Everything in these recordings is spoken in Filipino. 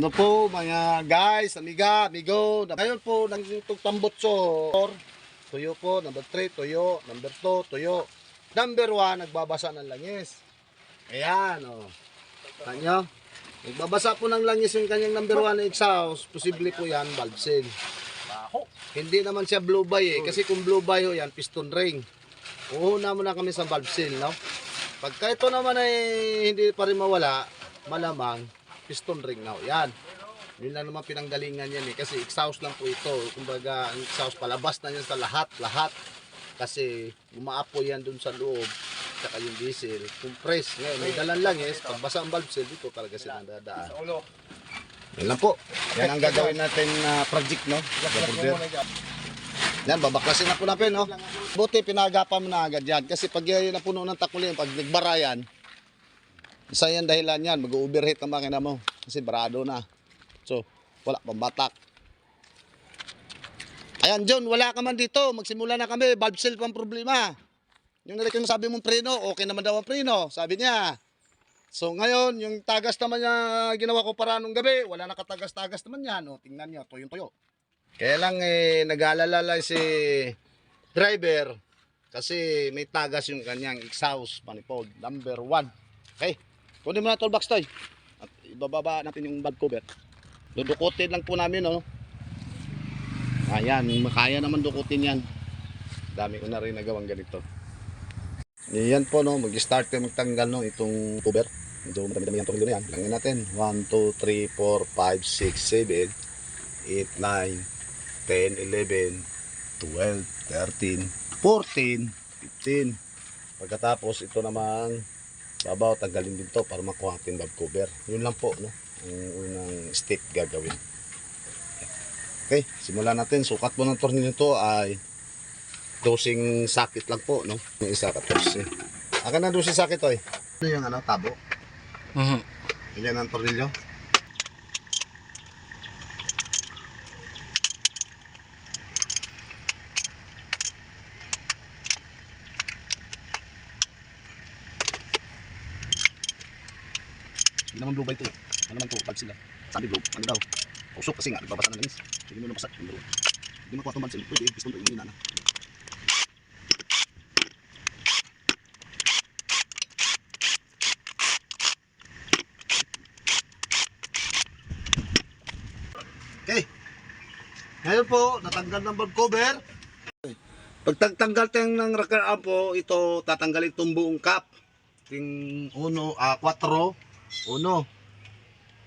Ano po mga guys, amiga, amigo. Ngayon po, nang tambot so. Tuyo po, number 3, tuyo. Number 2, tuyo. Number 1, nagbabasa ng langis. Ayan, o. Oh. Kanyo. Nagbabasa po ng langis yung kanyang number 1 na exhaust. Posible po yan, valve seal. Hindi naman siya blue by eh. Kasi kung blue by ho yan, piston ring. Uuna muna kami sa valve seal, no? Pagka ito naman ay hindi pa rin mawala, malamang piston ring na ho. Yan. Yun lang naman pinanggalingan yan eh. Kasi exhaust lang po ito. Kumbaga, ang exhaust palabas na yan sa lahat, lahat. Kasi umaapoy yan dun sa loob. Tsaka yung diesel. Compress. Ngayon, may dalan lang eh. Pag basa ang valve seal, dito talaga sila dadaan. Yan lang po. Yan ang gagawin natin na project, no? Gaborder. Yan, babaklasin na po natin, no? Buti, pinagapan mo na agad yan. Kasi pag yan napuno ng takulin, pag nagbara yan, isa yan dahilan yan, mag-overheat ang makina mo. Kasi barado na. So, wala pang batak. Ayan, John, wala ka man dito. Magsimula na kami. Valve seal pang problema. Yung nalagyan mo sabi mong preno, okay naman daw ang preno. Sabi niya. So ngayon, yung tagas naman niya ginawa ko para nung gabi, wala nakatagas-tagas naman yan. O, tingnan niyo, tuyong-tuyo. Kaya lang eh, nag-aalala si driver kasi may tagas yung kanyang exhaust manifold number 1. Okay, kunin mo na toolbox toy at ibababa natin yung valve cover. Dudukutin lang po namin, no? Ayan, makaya naman dukutin yan. Dami ko na rin nagawang ganito. Yan po, no? Mag-start tayo magtanggal, no? Itong cover. Medyo madami-dami yung tornilyo na yan. Langin natin. 1, 2, 3, 4, 5, 6, 7, 8, 9, 10, 11, 12, 13, 14, 15. Pagkatapos, ito namang babaw, tanggalin din to para makuha natin valve cover. Yun lang po, no? Ang unang stick gagawin. Okay, simulan natin. Sukat mo ng tornilyo to ay dosing sakit lang po, no? Yung isa ka eh. Akin na dosing sakit eh. Ano yung ano, tabo? Mhm. Ilan ang tornilyo? Naman blue by ito eh. Ano naman ito, pag sila. Sabi blue, ano daw? Usok kasi nga, nagbabasa ng langis. Hindi mo napasak. Hindi mo. Hindi mo kuha itong bansil. Pwede, piston to, hindi na na. Okay. Ngayon po, natanggal ng valve cover. Pag tagtanggal tayo ng rocker arm po, ito tatanggalin itong buong cap. Yung uno, ah, 4, uno.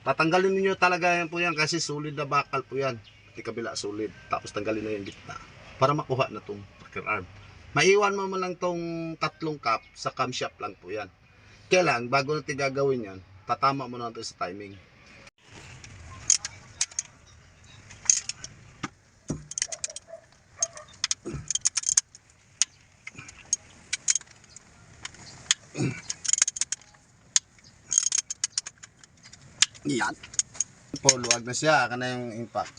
Tatanggalin niyo talaga yan po yan kasi solid na bakal po yan. Pati kabila solid. Tapos tanggalin na yung gitna. Para makuha na itong rocker arm. Maiwan mo mo lang tong tatlong cap sa camshaft lang po yan. Kaya lang, bago natin gagawin yan, tatama mo na ito sa timing. Yan. Po, luwag na siya. Aka na yung impact.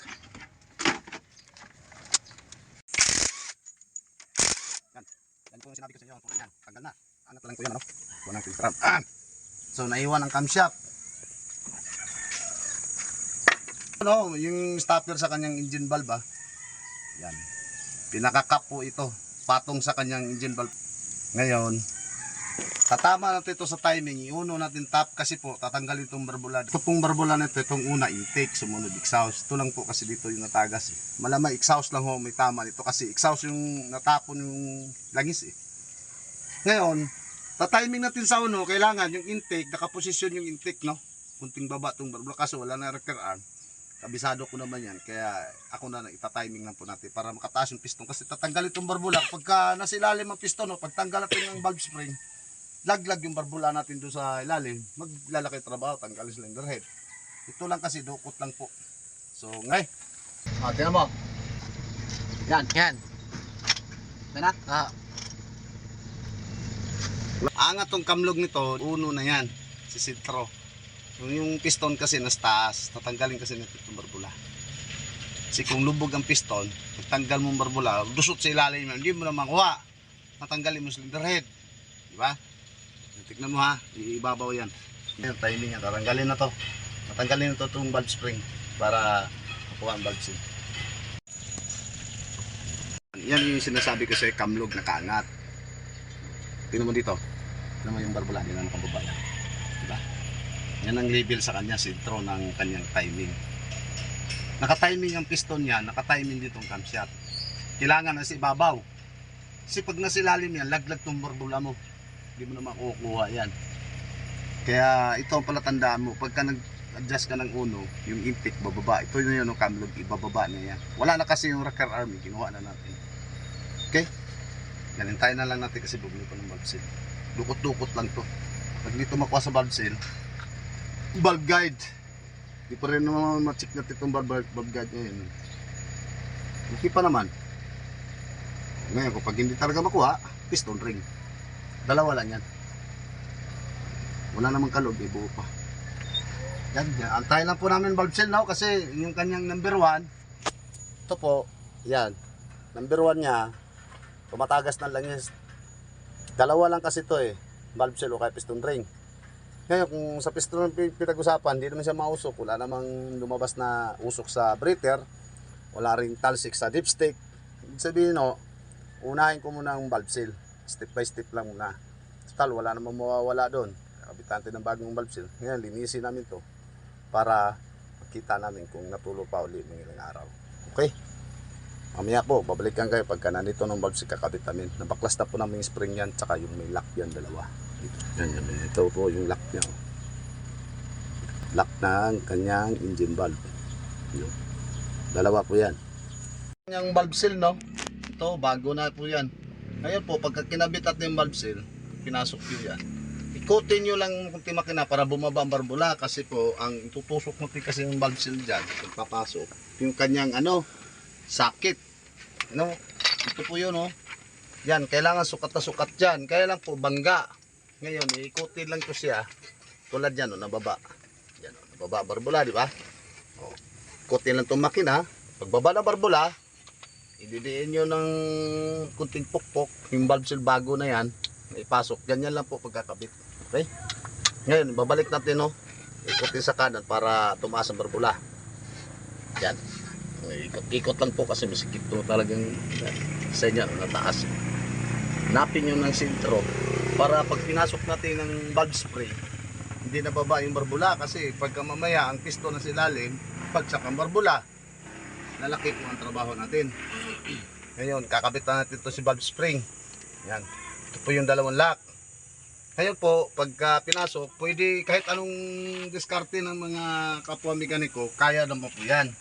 Yan. Yan po sinabi ko sa inyo. Yan. Tanggal na. Ano lang po yan, ano? Kuha ng filter. Ah! So, naiwan ang camshaft. Ano, yung stopper sa kanyang engine valve, ah. Yan. Pinaka-cap po ito. Patong sa kanyang engine valve. Ngayon, Tatama natin ito sa timing. Iuno natin top kasi po tatanggalin itong barbula. Ito pong barbula nito, itong una intake, sumunod exhaust. Ito lang po kasi dito yung natagas eh. Malamang exhaust lang ho, may tama nito kasi exhaust yung natapon yung langis eh. Ngayon, tatiming natin sa uno, kailangan yung intake, nakaposisyon yung intake, no? Kunting baba itong barbula kasi wala na arm. Kabisado ko naman yan, kaya ako na itatiming lang po natin para makataas yung piston kasi tatanggal itong barbula. Pagka nasa ilalim ang piston, no? pagtanggal natin ng valve spring, laglag yung barbula natin doon sa ilalim, maglalaki trabaho, tanggal yung cylinder head. Ito lang kasi dukot lang po. So, ngay. Ah, tingnan mo. Yan, yan. Na? Ah, Angat tong kamlog nito, uno na yan, si sitro. Yung, yung piston kasi nas taas, tatanggalin kasi natin itong barbula. Kasi kung lubog ang piston, pagtanggal mo ang barbula, dusot sa ilalim yan, hindi mo na makuha. Tatanggalin mo cylinder head. Di ba? Tignan mo ha, iibabaw yan. Yung timing yan, tatanggalin na to. Tatanggalin ito itong valve spring para makuha ang valve seal. Yan yung sinasabi ko sa kamlog na kaangat. Tingnan mo dito. Tingnan mo yung barbula, hindi na nakababa yan. Diba? Yan ang label sa kanya, sentro ng kanyang timing. Naka-timing ang piston niya, naka-timing dito ang camshaft. Kailangan na sa ibabaw. Kasi pag nasilalim yan, laglag tong barbula mo. Hindi mo na makukuha yan. Kaya ito ang palatandaan mo. Pagka nag-adjust ka ng uno, yung intake bababa. Ito na yun, ang camlog, ibababa na yan. Wala na kasi yung rocker army, kinuha na natin. Okay? Galintayin na lang natin kasi bumili ko ng valve seal. Dukot-dukot lang to. Pag dito makuha sa valve seal, valve guide. Di pa rin naman ma-check natin itong valve, valve guide ngayon. Okay pa naman. Ngayon, kapag hindi talaga makuha, piston ring. Dalawa lang yan. Wala namang kalog, eh, pa. Yan, yan. Antayin lang po namin valve seal now kasi yung kanyang number 1, ito po, yan. Number 1 niya, tumatagas na lang yan. Dalawa lang kasi ito eh, valve seal o kaya piston ring. Ngayon, kung sa piston pi- pinag-usapan, hindi naman siya mausok. Wala namang lumabas na usok sa breather. Wala ring talsik sa dipstick. Ibig sabihin, no, unahin ko muna ang valve seal. Step by step lang muna. Total, wala namang mawawala doon. Kabitante ng bagong valve seal. Ngayon, linisin namin to para makita namin kung natulo pa uli ng ilang araw. Okay? Mamaya po, babalikan kayo pagka nandito ng valve seal kakabit namin. Nabaklas na po namin yung spring yan, tsaka yung may lock yan, dalawa. Ito, yan, yan, yan. Ito po yung lock niya. Lock ng kanyang engine valve. Yun. Dalawa po yan. Yung valve seal, no? Ito, bago na po yan. Ngayon po, pagka kinabit natin yung valve seal, pinasok nyo yan. Ikutin nyo lang kung makina para bumaba ang barbula kasi po, ang tutusok natin kasi yung valve seal dyan, pagpapasok, yung kanyang ano, sakit. Ano? Ito po yun, oh. Yan, kailangan sukat na sukat dyan. Kaya lang po, bangga. Ngayon, ikutin lang ko siya. Tulad yan, oh, nababa. Yan, oh, nababa barbula, di ba? Oh. Ikutin lang itong makina. Pagbaba ng barbula, ididiin nyo ng kunting pukpok. Yung valve seal bago na yan, ipasok. Ganyan lang po pagkakabit. Okay? Ngayon, babalik natin, no? Ikutin sa kanan para tumaas ang barbula. Yan. Ikot-ikot lang po kasi masikip to talagang sa inyo, nataas. Napin nyo ng sintro para pag pinasok natin ng valve spray, hindi na baba yung barbula kasi pagka mamaya ang piston na silalim, pagsak ang barbula, nalaki po ang trabaho natin. Ngayon, kakabit na natin to si valve spring. Yan. Ito po yung dalawang lock. Ngayon po, pagka pinasok, pwede kahit anong diskarte ng mga kapwa mekaniko, kaya naman po yan.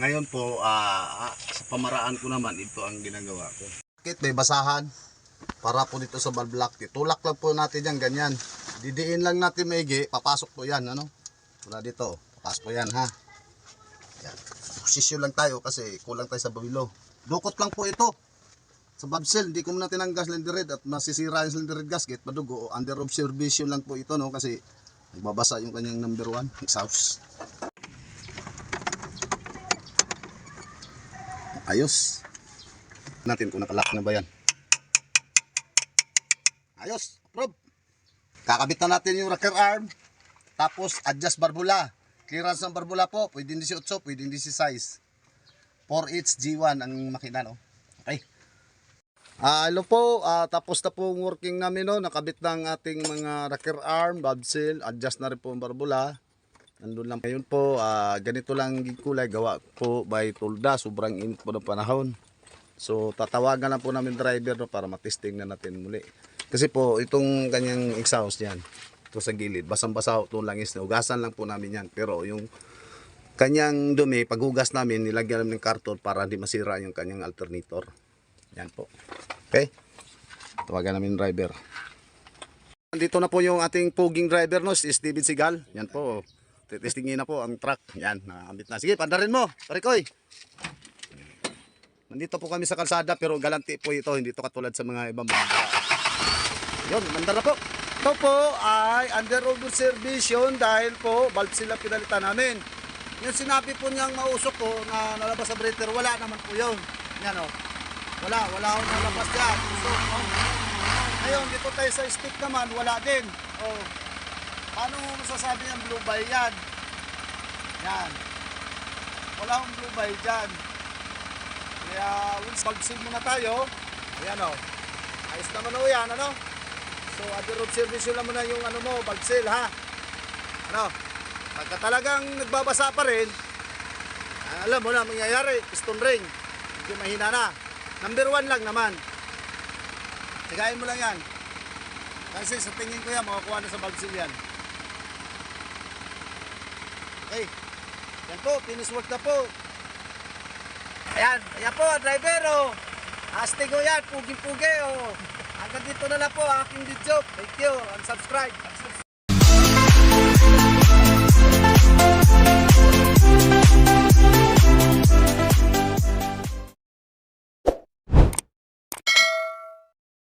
Ngayon po, ah, sa pamaraan ko naman, ito ang ginagawa ko. Bakit may basahan? Para po dito sa valve lock. Tulak lang po natin yan, ganyan. Didiin lang natin maigi, papasok po yan, ano? Mula dito, papasok po yan, ha? Posisyon lang tayo kasi kulang tayo sa bawilo. Dukot lang po ito. Sa seal, hindi ko muna tinanggal cylinder head at masisira yung cylinder head gasket, madugo. Under observation lang po ito, no? Kasi nagbabasa yung kanyang number one, exhaust. Ayos. Natin kung nakalock na ba yan. Ayos. Approve. Kakabit na natin yung rocker arm. Tapos adjust barbula. Clearance ng barbula po. Pwede 18, pwede 16. 4H G1 ang makina no. Okay. Ah, hello po. Ah, tapos na po working namin no. Nakabit na ang ating mga rocker arm, seal, adjust na rin po ang barbula. Nandun lang ngayon po, ah, ganito lang ang kulay gawa po by Tulda, sobrang init po ng panahon. So tatawagan lang po namin driver no, para matesting na natin muli. Kasi po itong kanyang exhaust yan, ito sa gilid, basang-basa ito langis ugasan lang po namin yan. Pero yung kanyang dumi, paghugas namin, nilagyan namin ng karton para hindi masira yung kanyang alternator. Yan po. Okay? Tawagan namin driver. Dito na po yung ating puging driver no, si Steven Sigal. Yan po. Testingin na po ang truck. Yan, nakakambit na. Sige, pandarin mo. Parikoy. Nandito po kami sa kalsada pero galanti po ito. Hindi to katulad sa mga ibang mga. Yun, mandar na po. Ito po ay under observation dahil po valve sila pinalitan namin. Yung sinabi po niyang mausok ko na nalabas sa breather, wala naman po yun. Yan o. Wala, wala akong nalabas dyan. So, oh. Ngayon, dito tayo sa stick naman, wala din. Oh. Paano mo masasabi yung blue bay yan? Yan. Wala akong blue bay dyan. Kaya, once valve muna tayo. Ayan o. Ayos naman o yan, ano? So, other service lang muna yung ano mo, seal, ha? Ano? Pagka talagang nagbabasa pa rin, ah, alam mo na, mangyayari, piston ring. Medyo mahina na. Number one lang naman. Tigayin mo lang yan. Kasi sa tingin ko yan, makakuha na sa seal yan. Okay. Yan po, finish work na po. Ayan, ayan po, driver, oh. Astig ko yan, pugi-pugi, oh. Hanggang dito na lang po aking video. Thank you, and subscribe.